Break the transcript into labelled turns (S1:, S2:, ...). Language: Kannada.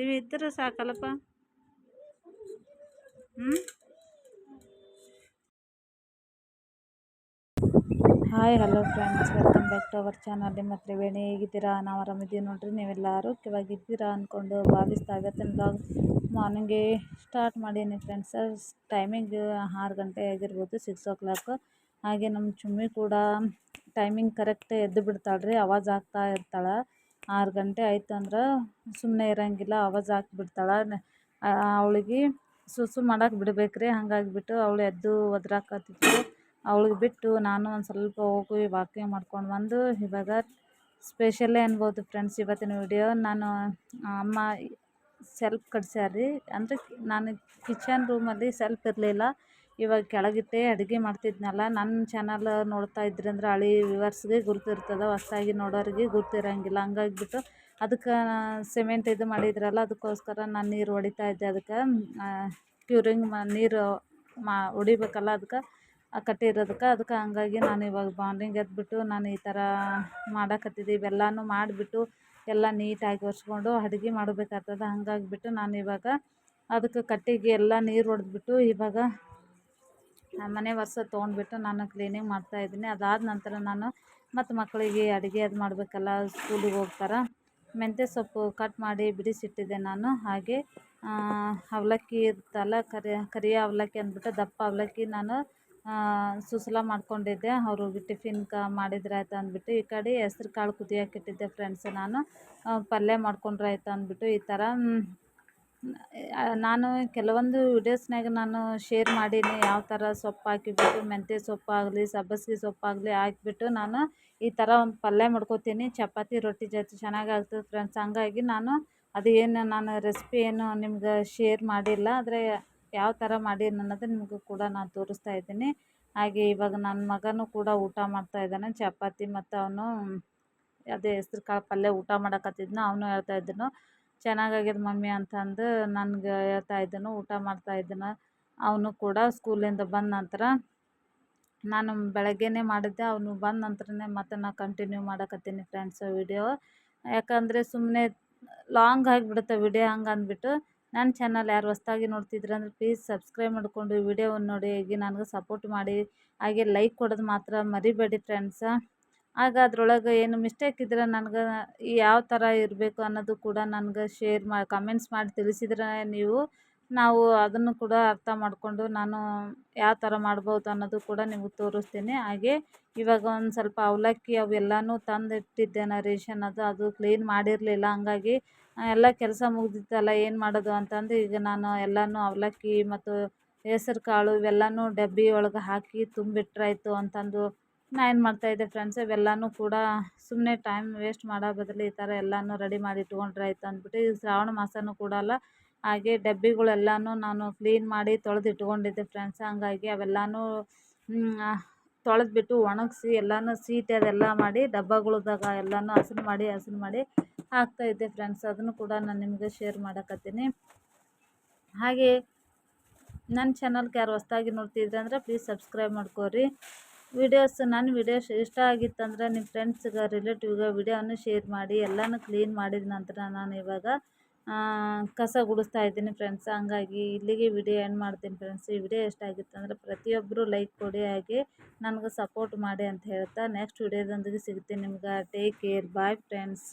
S1: ಮಾಡ್ತೀವಿ ಇದ್ರೆ ಸಾಕಲ್ಲಪ್ಪ. ಹ್ಞೂ hi hello friends welcome back to our channel ನಿಮ್ಮ ತ್ರಿವೇಣಿ ಹೇಗಿದ್ದೀರಾ? ನಾವು ಆರಾಮಿದ್ದೀವಿ ನೋಡ್ರಿ ನೀವೆಲ್ಲ ಆರೋಗ್ಯವಾಗಿದ್ದೀರಾ ಅಂದ್ಕೊಂಡು ಭಾವಿಸ್ತಾ ಇವತ್ತಿನ ಬ್ಲಾಗ್ ಮಾರ್ನಿಂಗೇ ಸ್ಟಾರ್ಟ್ ಮಾಡೀನಿ ಫ್ರೆಂಡ್ಸ್ ಟೈಮಿಂಗ್ ಆರು ಗಂಟೆ ಆಗಿರ್ಬೋದು ಸಿಕ್ಸ್ ಓ ಕ್ಲಾಕ್ ಹಾಗೆ ನಮ್ಮ ಚುಮ್ಮಿ ಕೂಡ ಟೈಮಿಂಗ್ ಕರೆಕ್ಟ್ ಎದ್ದು ಬಿಡ್ತಾಳೆ ರೀ ಆವಾಜ್ ಆಗ್ತಾ ಇರ್ತಾಳೆ. ಆರು ಗಂಟೆ ಆಯ್ತು ಅಂದ್ರೆ ಸುಮ್ಮನೆ ಇರೋಂಗಿಲ್ಲ ಆವಾಜ್ ಹಾಕ್ಬಿಡ್ತಾಳೆ. ಅವಳಿಗೆ ಸುಸು ಮಾಡಕ್ಕೆ ಬಿಡ್ಬೇಕು ರೀ ಹಾಗಾಗಿಬಿಟ್ಟು ಅವಳು ಎದ್ದು ಒದ್ರಾಕತ್ತಿದ್ಳು ಅವಳಿಗೆ ಬಿಟ್ಟು ನಾನು ಒಂದು ಸ್ವಲ್ಪ ಹೋಗಿ ವಾಕಿಂಗ್ ಮಾಡ್ಕೊಂಡು ಬಂದು ಇವಾಗ ಸ್ಪೆಷಲ್ಲೇ ಅನ್ಬೋದು ಫ್ರೆಂಡ್ಸ್ ಇವತ್ತಿನ ವಿಡಿಯೋ ನಾನು ಅಮ್ಮ ಸೆಲ್ಫ್ ಕಟ್ಸ್ಯಾರ ಅಂದರೆ ನಾನು ಕಿಚನ್ ರೂಮಲ್ಲಿ ಸೆಲ್ಫ್ ಇರಲಿಲ್ಲ. ಇವಾಗ ಕೆಳಗಿದ್ದೆ ಅಡುಗೆ ಮಾಡ್ತಿದ್ನಲ್ಲ ನನ್ನ ಚಾನಲ್ ನೋಡ್ತಾ ಇದ್ರಿ ಅಂದ್ರೆ ಹಳಿ ವ್ಯೂವರ್ಸ್ಗೆ ಗುರ್ತಿರ್ತದೆ, ಹೊಸ್ದಾಗಿ ನೋಡೋರಿಗೆ ಗುರ್ತಿರೋಂಗಿಲ್ಲ. ಹಂಗಾಗ್ಬಿಟ್ಟು ಅದಕ್ಕೆ ಸಿಮೆಂಟ್ ಇದು ಮಾಡಿದ್ರಲ್ಲ, ಅದಕ್ಕೋಸ್ಕರ ನಾನು ನೀರು ಹೊಡಿತಾ ಇದ್ದೆ. ಅದಕ್ಕೆ ಕ್ಯೂರಿಂಗ್ ಮಾ, ನೀರು ಮಾ, ಹೊಡಿಬೇಕಲ್ಲ ಅದಕ್ಕೆ ಕಟ್ಟಿರೋದಕ್ಕೆ, ಅದಕ್ಕೆ ಹಂಗಾಗಿ ನಾನು ಇವಾಗ ಮಾರ್ನಿಂಗ್ ಎದ್ಬಿಟ್ಟು ನಾನು ಈ ಥರ ಮಾಡಕತ್ತಿದ್ದೆ. ಇವೆಲ್ಲನೂ ಮಾಡಿಬಿಟ್ಟು ಎಲ್ಲ ನೀಟಾಗಿ ಒರೆಸ್ಕೊಂಡು ಅಡುಗೆ ಮಾಡಬೇಕಾಗ್ತದೆ. ಹಂಗಾಗ್ಬಿಟ್ಟು ನಾನು ಇವಾಗ ಅದಕ್ಕೆ ಕಟ್ಟಿಗೆ ಎಲ್ಲ ನೀರು ಹೊಡೆದ್ಬಿಟ್ಟು ಇವಾಗ ಮನೆ ವರ್ಷ ತೊಗೊಂಡ್ಬಿಟ್ಟು ನಾನು ಕ್ಲೀನಿಂಗ್ ಮಾಡ್ತಾಯಿದ್ದೀನಿ ಅದಾದ ನಂತರ ನಾನು ಮತ್ತು ಮಕ್ಕಳಿಗೆ ಅಡುಗೆ ಅದು ಮಾಡಬೇಕಲ್ಲ ಸ್ಕೂಲಿಗೆ ಹೋಗ್ತಾರೆ. ಮೆಂತ್ಯ ಸೊಪ್ಪು ಕಟ್ ಮಾಡಿ ಬಿಡಿಸಿಟ್ಟಿದ್ದೆ ನಾನು. ಹಾಗೆ ಅವಲಕ್ಕಿ ಇರುತ್ತಲ್ಲ, ಕರಿ, ಕರಿಯ ಅವಲಕ್ಕಿ ಅಂದ್ಬಿಟ್ಟು ದಪ್ಪ ಅವಲಕ್ಕಿ ನಾನು ಸುಸಲ ಮಾಡ್ಕೊಂಡಿದ್ದೆ. ಅವರು ಟಿಫಿನ್ ಕ ಮಾಡಿದ್ರೆ ಆಯ್ತು ಅಂದ್ಬಿಟ್ಟು ಈ ಕಡೆ ಹೆಸ್ರು ಕಾಳು ಕುದಿಯೋಕೆ ಇಟ್ಟಿದ್ದೆ ಫ್ರೆಂಡ್ಸ್ ನಾನು. ಪಲ್ಯ ಮಾಡ್ಕೊಂಡ್ರೆ ಆಯ್ತು ಅಂದ್ಬಿಟ್ಟು ಈ ಥರ ನಾನು ಕೆಲವೊಂದು ವೀಡಿಯೋಸ್ನಾಗ ನಾನು ಶೇರ್ ಮಾಡೀನಿ. ಯಾವ ಥರ ಸೊಪ್ಪು ಹಾಕಿಬಿಟ್ಟು ಮೆಂತ್ಯ ಸೊಪ್ಪಾಗಲಿ, ಸಬ್ಬಸ್ಗೆ ಸೊಪ್ಪಾಗಲಿ ಹಾಕ್ಬಿಟ್ಟು ನಾನು ಈ ಥರ ಒಂದು ಪಲ್ಯ ಮಾಡ್ಕೊತೀನಿ. ಚಪಾತಿ, ರೊಟ್ಟಿ ಜೊತೆ ಚೆನ್ನಾಗಿ ಆಗ್ತದೆ ಫ್ರೆಂಡ್ಸ್ ಹಂಗಾಗಿ ನಾನು ಅದು ಏನು ನಾನು ರೆಸಿಪಿ ಏನು ನಿಮ್ಗೆ ಶೇರ್ ಮಾಡಿಲ್ಲ. ಆದರೆ ಯಾವ ಥರ ಮಾಡೀನಿ ಅನ್ನೋದು ನಿಮಗೂ ಕೂಡ ನಾನು ತೋರಿಸ್ತಾ ಇದ್ದೀನಿ. ಹಾಗೆ ಇವಾಗ ನನ್ನ ಮಗನೂ ಕೂಡ ಊಟ ಮಾಡ್ತಾ ಇದ್ದಾನೆ. ಚಪಾತಿ ಮತ್ತು ಅವನು ಅದೇ ಹೆಸ್ರು ಕಾಳು ಪಲ್ಯ ಊಟ ಮಾಡಕತ್ತಿದ್ನ ಅವನು ಹೇಳ್ತಾ ಇದ್ದನು. ಚೆನ್ನಾಗಾಗ್ಯದ ಮಮ್ಮಿ ಅಂತಂದು ನನ್ಗೆ ಹೇಳ್ತಾ ಇದ್ದನು, ಊಟ ಮಾಡ್ತಾ ಇದ್ದನು. ಅವನು ಕೂಡ ಸ್ಕೂಲಿಂದ ಬಂದ ನಂತರ ನಾನು ಬೆಳಗ್ಗೆನೇ ಮಾಡಿದ್ದೆ. ಅವನು ಬಂದ ನಂತರನೇ ಮತ್ತೆ ನಾನು ಕಂಟಿನ್ಯೂ ಮಾಡಕತ್ತೀನಿ ಫ್ರೆಂಡ್ಸ್ ವಿಡಿಯೋ ಯಾಕಂದರೆ ಸುಮ್ಮನೆ ಲಾಂಗ್ ಆಗಿಬಿಡುತ್ತೆ ವಿಡಿಯೋ ಹಂಗೆ ಅಂದ್ಬಿಟ್ಟು. ನನ್ನ ಚಾನಲ್ ಯಾರು ಹೊಸ್ದಾಗಿ ನೋಡ್ತಿದ್ರೆ ಅಂದರೆ ಪ್ಲೀಸ್ ಸಬ್ಸ್ಕ್ರೈಬ್ ಮಾಡಿಕೊಂಡು ವೀಡಿಯೋವನ್ನು ನೋಡಿ. ಹಾಗೆ ನನಗೆ ಸಪೋರ್ಟ್ ಮಾಡಿ. ಹಾಗೆ ಲೈಕ್ ಕೊಡೋದು ಮಾತ್ರ ಮರಿಬೇಡಿ ಫ್ರೆಂಡ್ಸ ಆಗ ಅದ್ರೊಳಗೆ ಏನು ಮಿಸ್ಟೇಕ್ ಇದ್ರೆ ನನ್ಗೆ ಯಾವ ಥರ ಇರಬೇಕು ಅನ್ನೋದು ಕೂಡ ನನ್ಗೆ ಶೇರ್ ಮಾ ಕಮೆಂಟ್ಸ್ ಮಾಡಿ ತಿಳಿಸಿದ್ರೆ ನೀವು ನಾವು ಅದನ್ನು ಕೂಡ ಅರ್ಥ ಮಾಡಿಕೊಂಡು ನಾನು ಯಾವ ಥರ ಮಾಡ್ಬೋದು ಅನ್ನೋದು ಕೂಡ ನಿಮಗೆ ತೋರಿಸ್ತೀನಿ. ಹಾಗೆ ಇವಾಗ ಒಂದು ಸ್ವಲ್ಪ ಅವಲಕ್ಕಿ ಅವೆಲ್ಲನೂ ತಂದಿಟ್ಟಿದ್ದೆ ಇಟ್ಟಿದ್ದೇನೆ ರೇಷನ್ ಅದು ಅದು ಕ್ಲೀನ್ ಮಾಡಿರಲಿಲ್ಲ. ಹಂಗಾಗಿ ಎಲ್ಲ ಕೆಲಸ ಮುಗ್ದಿತ್ತಲ್ಲ, ಏನು ಮಾಡೋದು ಅಂತಂದು ಈಗ ನಾನು ಎಲ್ಲನೂ ಅವಲಕ್ಕಿ ಮತ್ತು ಹೆಸ್ರು ಕಾಳು ಇವೆಲ್ಲನೂ ಡಬ್ಬಿ ಒಳಗೆ ಹಾಕಿ ತುಂಬಿಟ್ರಾಯಿತು ಅಂತಂದು ನಾನು ಏನು ಮಾಡ್ತಾಯಿದ್ದೆ ಫ್ರೆಂಡ್ಸ್ ಇವೆಲ್ಲನೂ ಕೂಡ ಸುಮ್ಮನೆ ಟೈಮ್ ವೇಸ್ಟ್ ಮಾಡೋ ಬದಲು ಈ ಥರ ಎಲ್ಲನೂ ರೆಡಿ ಮಾಡಿ ಇಟ್ಕೊಂಡ್ರೆ ಆಯ್ತು ಅಂದ್ಬಿಟ್ಟು, ಈ ಶ್ರಾವಣ ಮಾಸವೂ ಕೂಡ ಅಲ್ಲ, ಹಾಗೆ ಡಬ್ಬಿಗಳೆಲ್ಲನೂ ನಾನು ಕ್ಲೀನ್ ಮಾಡಿ ತೊಳೆದು ಇಟ್ಕೊಂಡಿದ್ದೆ ಫ್ರೆಂಡ್ಸ್ ಹಂಗಾಗಿ ಅವೆಲ್ಲನೂ ತೊಳೆದ್ಬಿಟ್ಟು ಒಣಗಿಸಿ ಎಲ್ಲನೂ ಸೀಟ್ ಅದೆಲ್ಲ ಮಾಡಿ, ಡಬ್ಬಗಳ್ದಾಗ ಎಲ್ಲನೂ ಹಸನು ಮಾಡಿ ಹಸನು ಮಾಡಿ ಹಾಕ್ತಾಯಿದ್ದೆ ಫ್ರೆಂಡ್ಸ್ ಅದನ್ನು ಕೂಡ ನಾನು ನಿಮಗೆ ಶೇರ್ ಮಾಡಕತ್ತೀನಿ. ಹಾಗೆ ನನ್ನ ಚಾನಲ್ಗೆ ಯಾರು ಹೊಸ್ದಾಗಿ ನೋಡ್ತಿದ್ರೆ ಅಂದರೆ ಪ್ಲೀಸ್ ಸಬ್ಸ್ಕ್ರೈಬ್ ಮಾಡ್ಕೋರಿ. ವೀಡಿಯೋಸ್ ನನ್ನ ವೀಡಿಯೋಸ್ ಇಷ್ಟ ಆಗಿತ್ತಂದ್ರೆ ನಿಮ್ಮ ಫ್ರೆಂಡ್ಸ್ಗೆ ರಿಲೇಟಿವ್ಗೆ ವೀಡಿಯೋನು ಶೇರ್ ಮಾಡಿ, ಎಲ್ಲನೂ ಕ್ಲೀನ್ ಮಾಡಿದ ನಂತರ ನಾನು ಇವಾಗ ಕಸ ಗುಡಿಸ್ತಾ ಇದ್ದೀನಿ ಫ್ರೆಂಡ್ಸ್ ಹಂಗಾಗಿ ಇಲ್ಲಿಗೆ ವಿಡಿಯೋ ಏನು ಮಾಡ್ತೀನಿ ಫ್ರೆಂಡ್ಸ್ ಈ ವಿಡಿಯೋ ಅಂದರೆ ಪ್ರತಿಯೊಬ್ಬರು ಲೈಕ್ ಕೊಡಿ ಹಾಗೆ ನನಗೆ ಸಪೋರ್ಟ್ ಮಾಡಿ ಅಂತ ಹೇಳ್ತಾ ನೆಕ್ಸ್ಟ್ ವಿಡಿಯೋದೊಂದಿಗೆ ಸಿಗ್ತೀನಿ ನಿಮ್ಗೆ. Take care bye friends